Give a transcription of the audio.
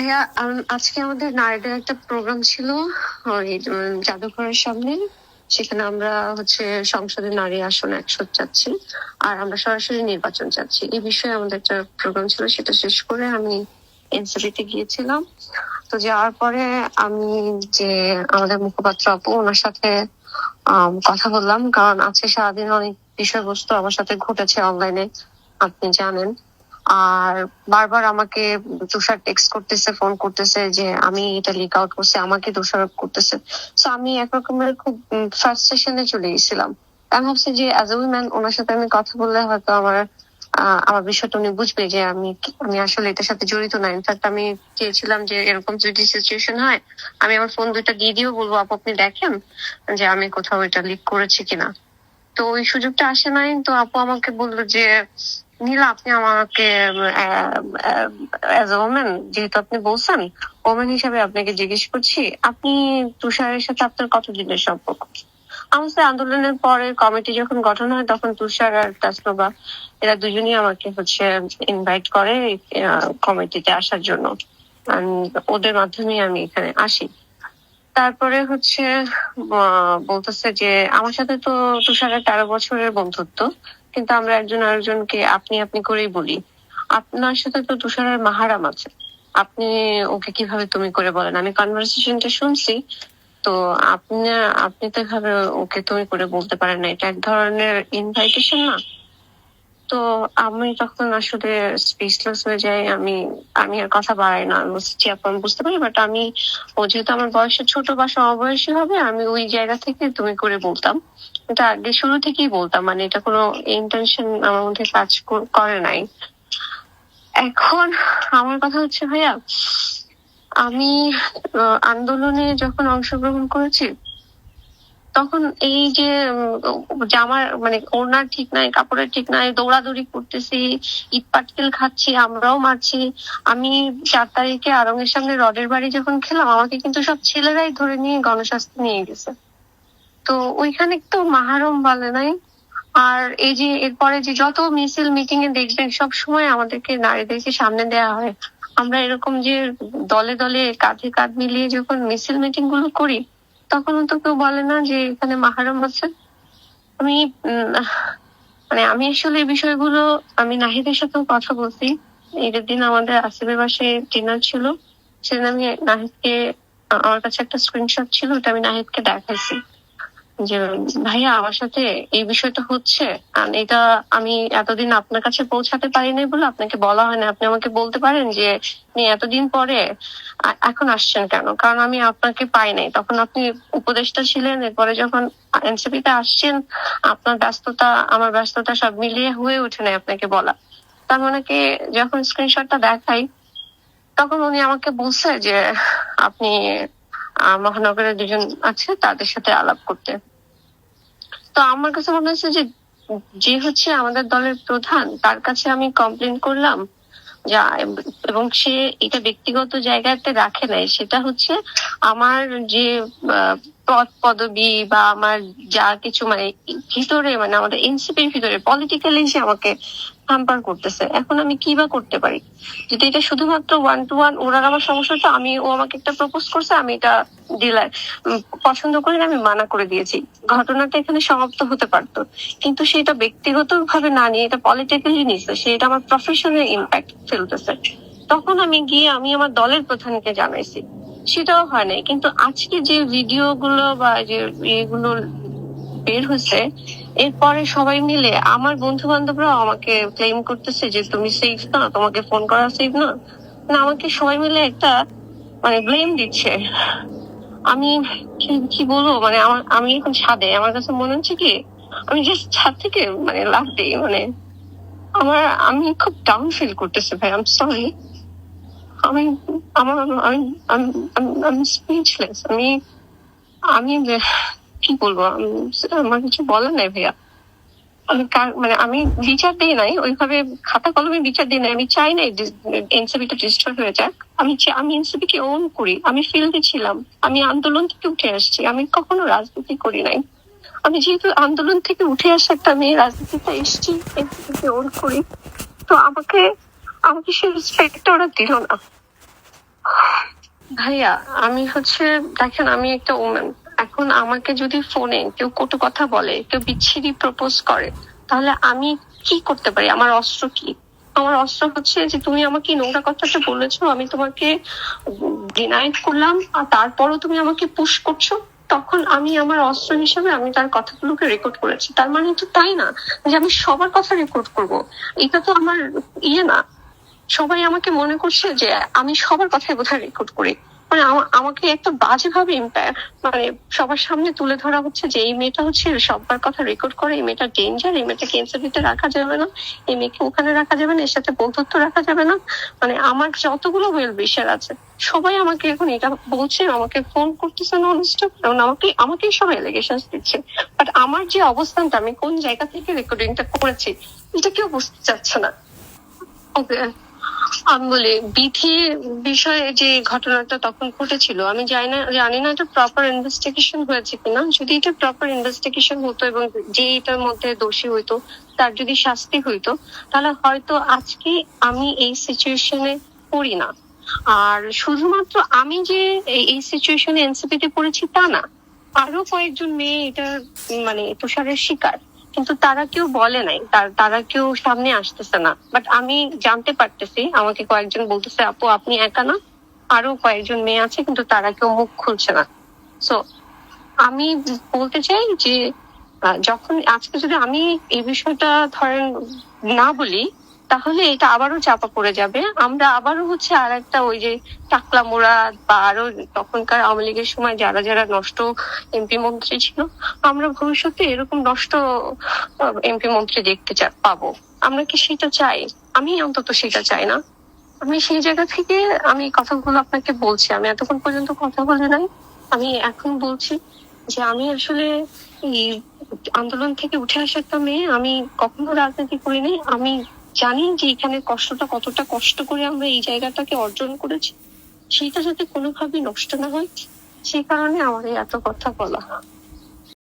ভাইয়া আজকে আমাদের নারীদের একটা প্রোগ্রাম ছিল, ওই জাদুঘরের সামনে। সেখানে আমরা হচ্ছে সংসদে নারী আসন একশো চাচ্ছি, আর আমরা সরাসরি নির্বাচন চাচ্ছি। এই বিষয়ে আমাদের একটা প্রোগ্রাম ছিল, সেটা শেষ করে আমি এনসিপিতে গিয়েছিলাম। তো যাওয়ার পরে আমি যে আমাদের মুখপাত্র আপু, ওনার সাথে কথা বললাম। কারণ আজকে সারাদিন অনেক বিষয়বস্তু আমার সাথে ঘটেছে অনলাইনে আপনি জানেন। আর বারবার আমাকে তুষার টেক্সট করতেছে ফোন করতেছে যে আমি এটা লিক আউট করছি, আমাকে দোষারোপ করতেছে। তো আমি একরকমের খুব ফ্রাস্ট্রেশনে চলে গেছিলাম। আমি ভাবছি যে অ্যাজ এ উইম্যান ওনার সাথে আমি কথা বললে হয়তো আমার আমার বিষয়টা উনি বুঝবে যে আমি আমি আসলে এটার সাথে জড়িত না। ইনফ্যাক্ট আমি চেয়েছিলাম যে এরকম যদি সিচুয়েশন হয়, আমি আমার ফোন দুইটা দিয়ে দিয়েও বলব, আপু, আপনি দেখেন যে আমি কোথাও এটা লিক করেছি কিনা? তো ওই সুযোগটা আসে নাই। তো আপু আমাকে বলল যে নীলা আপনি আমাকে অ্যাজ ওমেন যেহেতু আপনি বলছেন ওমেন হিসাবে আপনাকে জিজ্ঞেস করছি, আপনি তুষারের সাথে আপনার কতদিনের সম্পর্ক? আমাদের আন্দোলনের পরে কমিটি যখন গঠন হয়, তখন তুষার আর তাসনোবা, এরা দুজনই আমাকে হচ্ছে ইনভাইট করে কমিটিতে আসার জন্য। ওদের মাধ্যমে আমি এখানে আসি। তারপরে হচ্ছে বলতেছে যে, আমার সাথে তো তুষারের তেরো বছরের বন্ধুত্ব। কিন্তু আমরা একজন আরেকজনকে আপনি আপনি করেই বলি। আপনার সাথে তো তুষারের মাহারাম আছে। আপনি ওকে কীভাবে তুমি করে বলেন? আমি কনভারসেশনটা শুনছি, তো আপনি আপনি তো এভাবে ওকে তুমি করে বলতে পারেন না। এটা এক ধরনের ইনভাইটেশন না। তো আমি তখন আসলে স্পিচলেস হয়ে যাই। আমি আমি আর কথা বাড়াই না। আমি বলছি, "জি আপু, আমি বুঝতে পারি বাট আমি ও যেহেতু আমার বয়সে ছোট বা সমবয়সী হবে আমি ওই জায়গা থেকে তুমি করে বলতাম। এটা আগে শুরু থেকেই বলতাম মানে এটা কোনো ইন্টেনশন আমার মধ্যে কাজ করে নাই। এখন আমার কথা হচ্ছে ভাইয়া আমি আন্দোলনে যখন অংশগ্রহণ করেছি তখন এই যে জামার মানে ওড়নার ঠিক নাই, কাপড়ের ঠিক নাই, দৌড়াদৌড়ি করতেছি, ইট পাটকেল খাচ্ছি, আমরাও মারছি। আমি চার তারিখে আরঙের সামনে রডের বাড়ি যখন খেলাম, আমাকে কিন্তু সব ছেলেরাই ধরে নিয়ে গণস্বাস্থ্য নিয়ে গেছে। তো ওইখানে তো মাহারম বলে নাই। আর এই যে, এরপরে যে যত মিছিল মিটিং এ দেখবেন, সব সময় আমাদেরকে নারীদেরকে সামনে দেওয়া হয়। আমরা এরকম যে দলে দলে, কাঁধে কাঁধ মিলিয়ে যখন মিছিল মিটিংগুলো করি তখন তো কেউ বলে না যে এখানে মাহারম হচ্ছে। আমি মানে আমি আসলে এই বিষয়গুলো, আমি নাহিদের সাথেও কথা বলছি। ঈদের দিন আমাদের আসিফের বাসে ডিনার ছিল। সেদিন আমি নাহিদকে আমার কাছে একটা স্ক্রিনশট ছিল, ওটা আমি নাহিদকে দেখাইছি। যে ভাইয়া, আমার সাথে এই বিষয়টা হচ্ছে। এটা আমি এতদিন আপনার কাছে পৌঁছাতে পারি নাই বলে আপনাকে বলা হয় না আপনি আমাকে বলতে পারেন যে এতদিন পরে এখন আসছেন কেন? কারণ আমি আপনাকে পাই নাই। তখন আপনি উপদেষ্টা ছিলেন, এরপরে যখন এনসিপিতে আসছেন, আপনার ব্যস্ততা, আমার ব্যস্ততা সব মিলিয়ে হয়ে ওঠে নাই আপনাকে বলা। তার মানে কি, যখন স্ক্রিনশটটা দেখাই, তখন উনি আমাকে বলছে যে, আপনি মহানগরের দুজন আছে, তাদের সাথে আলাপ করতে। তো আমার কাছে মনে হচ্ছে যে যে হচ্ছে আমাদের দলের প্রধান, তার কাছে আমি কমপ্লেন করলাম, যা এবং সে এটা ব্যক্তিগত জায়গাতে রাখে নাই। সেটা হচ্ছে আমার যে পদ পদবি বা আমার যা কিছু মানে ভিতরে মানে আমাদের এনসিপির ভিতরে পলিটিক্যালি সে আমাকে হ্যাম্পার করতেছে। এখন আমি কি বা করতে পারি? যদি এটা শুধুমাত্র ওয়ান টু ওয়ান ওনার আমার সমস্যাটা আমি, ও আমাকে একটা প্রপোজ করছে, আমি এটা পছন্দ করে আমি মানা করে দিয়েছি। ঘটনাটা এখানে সমাপ্ত হতে পারতো। কিন্তু সেটা ব্যক্তিগত ভাবে না নিয়ে, এটা পলিটিক্যালি নিচ্ছে সে এটা আমার প্রফেশনাল ইম্প্যাক্ট ফেলতেছে। তখন আমি গিয়ে, আমি আমার দলের প্রধানকে জানাইছি। সেটাও হয় নাই। কিন্তু আজকে যে ভিডিও গুলো বা যে এগুলো বের হয়েছে এরপরে সবাই মিলে আমার বন্ধু বান্ধবরাও আমাকে ক্লেম করতেছে যে, তুমি সেফ না, তোমাকে ফোন করা সেফ না। না আমাকে সবাই মিলে একটা মানে ব্লেম দিচ্ছে। আমি কি কি বলব? মানে আমার, আমি এখন ছাদে, আমার কাছে মনে হচ্ছে কি, আমি জাস্ট ছাদ থেকে মানে লাভ দিই মানে আমার, আমি খুব ডাউন ফিল করতেছি ভাই আম সরি আমি আমার আমি আমি স্পিচলেস আমি আমি কি বলব? আমার কিছু বলার নাই ভাইয়া। আমি মানে আমি বিচার দিই নাই, ওইভাবে খাতা কলমে বিচার দিই নাই। আমি চাই নাই এনসিপিটা ডিস্ট্রয় হয়ে যাক। আমি আমি এনসিপি কে ওন করি। আমি ফিল্ডে ছিলাম। আমি আন্দোলন থেকে উঠে আসছি। আমি কখনো রাজনীতি করি নাই। আমি যেহেতু আন্দোলন থেকে উঠে আসা একটা মেয়ে রাজনীতিতে এসেছি এনসিপি কে ওন করি। তো আমাকে আমাকে সে রেসপেক্টটা ওরা দিল না। ভাইয়া, আমি হচ্ছে, দেখেন, আমি একটা ওমেন এখন আমাকে যদি ফোনে কেউ কটু কথা বলে, কেউ বিচ্ছিরি প্রপোজ করে, তাহলে আমি কি করতে পারি? আমার অস্ত্র কি? আমার অস্ত্র হচ্ছে যে, তুমি আমাকে নোংরা কথাটা বলেছ, আমি তোমাকে ডিনাইট করলাম, আর তারপরও তুমি আমাকে পুশ করছ, তখন আমি আমার অস্ত্র হিসেবে আমি তার কথাগুলোকে রেকর্ড করেছি। তার মানে তো তাই না, যে আমি সবার কথা রেকর্ড করব। এটা তো আমার ইয়ে না। সবাই আমাকে মনে করছে যে আমি সবার কথাই বোধহয় রেকর্ড করি। মানে আমা- আমাকে একটা বাজে ভাবে মানে সবার সামনে তুলে ধরা হচ্ছে যে এই মেয়েটা হচ্ছে সবার কথা রেকর্ড করে, এই মেয়েটা ডেঞ্জার এই মেয়েটা ক্যান্সারিতে রাখা যাবে না, এই মেয়েকে ওখানে রাখা যাবে না, এর সাথে বন্ধুত্ব রাখা যাবে না। মানে আমার যতগুলো ওয়েল বিশার আছে, সবাই আমাকে এখন এটা বলছে, আমাকে ফোন করতেছে ননস্টপ কারণ আমাকে আমাকে সব এলিগেশন দিচ্ছে। বাট আমার যে অবস্থানটা, আমি কোন জায়গা থেকে রেকর্ডিংটা করেছি, এটা কেউ বুঝতে চাচ্ছে না। ওকে বিধি বিষয়ে যে ঘটনাটা তখন ঘটেছিল, আমি জানি না জানি না এটা প্রপার ইনভেস্টিগেশন হয়েছে কিনা। যদি এটা প্রপার ইনভেস্টিগেশন হতো এবং যে এটার মধ্যে দোষী হইতো, তার যদি শাস্তি হইতো, তাহলে হয়তো আজকে আমি এই সিচুয়েশনে পড়ি না। আর শুধুমাত্র আমি যে এই- এই সিচুয়েশনে এনসিপিতে পড়েছি তা না, আরও কয়েকজন মেয়ে এটা মানে তুষারের শিকার। কিন্তু তারা কেউ বলে নাই। তারা কেউ সামনে আসতেছে না। বাট আমি জানতে পারতেছি, আমাকে কয়েকজন বলতেছে, আপু, আপনি একা না? আরও কয়েকজন মেয়ে আছে, কিন্তু তারা কেউ মুখ খুলছে না। সো আমি বলতে চাই যে যখন আজকে যদি আমি এই বিষয়টা ধরেন না বলি তাহলে এটা আবারও চাপা পড়ে যাবে। আমরা আবারও হচ্ছে আর একটা ওই যে টাকলা মোড়া বা আরও তখনকার আওয়ামী লীগের সময় যারা যারা নষ্ট এমপি মন্ত্রী ছিল, আমরা ভবিষ্যতে এরকম নষ্ট এমপি মন্ত্রী দেখতে পাবো। আমরা কি সেটা চাই? আমি অন্তত সেটা চাই না। আমি সেই জায়গা থেকে আমি কথাগুলো আপনাকে বলছি। আমি এতক্ষণ পর্যন্ত কথা বলে নাই। আমি এখন বলছি যে আমি আসলে এই আন্দোলন থেকে উঠে আসা একটা মেয়ে আমি কখনো রাজনীতি করিনি। আমি জানি যে এখানে কষ্টটা কতটা কষ্ট করে আমরা এই জায়গাটাকে অর্জন করেছি। সেটা যাতে কোনোভাবে নষ্ট না হয়। সে কারণে আমার এত কথা বলা।